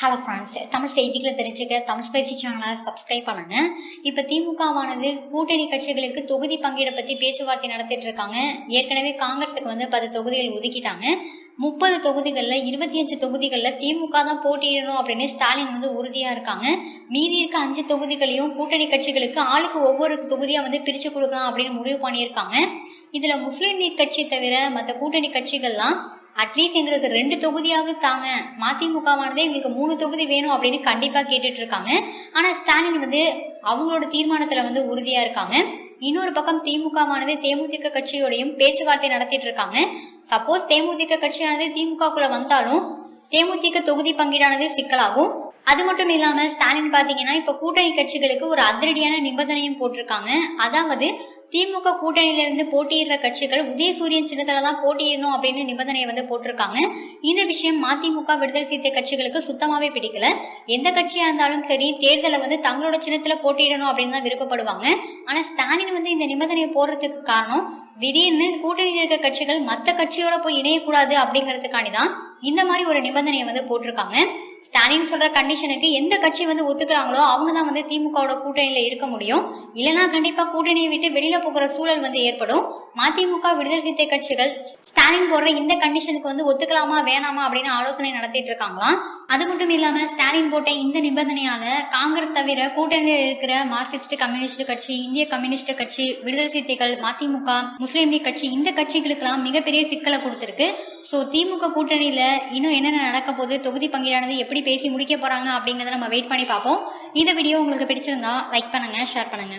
Hello friends Tamil செய்திகளை தெரிஞ்சுக்க Tamil spicy சேனலை சப்ஸ்கிரைப் பண்ணுங்க. இப்போ திமுகவானது கூட்டணி கட்சிகளுக்கு தொகுதி பங்கீடை பற்றி பேச்சுவார்த்தை நடத்திட்டு இருக்காங்க. ஏற்கனவே காங்கிரஸுக்கு வந்து பத்து தொகுதிகள் ஒதுக்கிட்டாங்க. முப்பது தொகுதிகளில் இருபத்தி அஞ்சு தொகுதிகளில் திமுக தான் போட்டியிடணும் அப்படின்னு ஸ்டாலின் வந்து உறுதியாக இருக்காங்க. மீதி இருக்க அஞ்சு தொகுதிகளையும் கூட்டணி கட்சிகளுக்கு ஆளுக்கு ஒவ்வொரு தொகுதியாக வந்து பிரித்து கொடுக்கலாம் அப்படின்னு முடிவு பண்ணியிருக்காங்க. இதில் முஸ்லீம் லீக் கட்சி தவிர மற்ற கூட்டணி கட்சிகள்லாம் அட்லீஸ்ட் எங்களுக்கு ரெண்டு தொகுதியாவது தாங்க. மதிமுகவானதே எங்களுக்கு மூணு தொகுதி வேணும் அப்படின்னு கண்டிப்பாக கேட்டுட்டு இருக்காங்க. ஆனால் ஸ்டாலின் வந்து அவங்களோட தீர்மானத்தில் வந்து உறுதியாக இருக்காங்க. இன்னொரு பக்கம் திமுகவானது தேமுதிக கட்சியோடையும் பேச்சுவார்த்தை நடத்திட்டு இருக்காங்க. சப்போஸ் தேமுதிக கட்சியானது திமுகக்குள்ள வந்தாலும் தேமுதிக தொகுதி பங்கீடானது சிக்கலாகும். அது மட்டும் இல்லாம ஸ்டாலின் பாத்தீங்கன்னா இப்ப கூட்டணி கட்சிகளுக்கு ஒரு அதிரடியான நிபந்தனையும் போட்டிருக்காங்க. அதாவது திமுக கூட்டணியில இருந்து போட்டியிடுற கட்சிகள் உதயசூரியன் சின்னத்துல தான் போட்டியிடணும் அப்படின்னு நிபந்தனையை வந்து போட்டிருக்காங்க. இந்த விஷயம் மதிமுக விடுதலை சிறுத்தை கட்சிகளுக்கு சுத்தமாவே பிடிக்கல. எந்த கட்சியா இருந்தாலும் சரி தேர்தலை வந்து தங்களோட சின்னத்துல போட்டியிடணும் அப்படின்னு தான் விருப்பப்படுவாங்க. ஆனா ஸ்டாலின் வந்து இந்த நிபந்தனையை போடுறதுக்கு காரணம் திடீர்னு கூட்டணியில் இருக்க கட்சிகள் மற்ற கட்சியோட போய் இணையக்கூடாது அப்படிங்கிறதுக்காண்டி தான் இந்த மாதிரி ஒரு நிபந்தனையை வந்து போட்டிருக்காங்க. ஸ்டாலின் சொல்ற கண்டிஷனுக்கு எந்த கட்சி வந்து ஒத்துக்கிறாங்களோ அவங்க தான் வந்து திமுகவோட கூட்டணியில இருக்க முடியும். இல்லைன்னா கண்டிப்பா கூட்டணியை விட்டு வெளியில போகிற சூழல் வந்து ஏற்படும். மதிமுக விடுதலை சிறுத்தை கட்சிகள் ஸ்டாலின் போடுற இந்த கண்டிஷனுக்கு வந்து ஒத்துக்கலாமா வேணாமா அப்படின்னு ஆலோசனை நடத்திட்டு இருக்காங்களாம். அது மட்டும் இல்லாம ஸ்டாலின் போட்ட இந்த நிபந்தனையால காங்கிரஸ் தவிர கூட்டணியில் இருக்கிற மார்க்சிஸ்ட் கம்யூனிஸ்ட் கட்சி இந்திய கம்யூனிஸ்ட் கட்சி விடுதலை சிறுத்தைகள் மதிமுக முஸ்லீம் லீக் கட்சி இந்த கட்சிகளுக்கெல்லாம் மிகப்பெரிய சிக்கலை கொடுத்துருக்கு. ஸோ திமுக கூட்டணியில இன்னும் என்னென்ன நடக்க போகுது தொகுதி பங்கீடானது எப்படி பேசி முடிக்க போறாங்க அப்படிங்கிறத நம்ம வெயிட் பண்ணி பார்ப்போம். இந்த வீடியோ உங்களுக்கு பிடிச்சிருந்தா லைக் பண்ணுங்க ஷேர் பண்ணுங்க.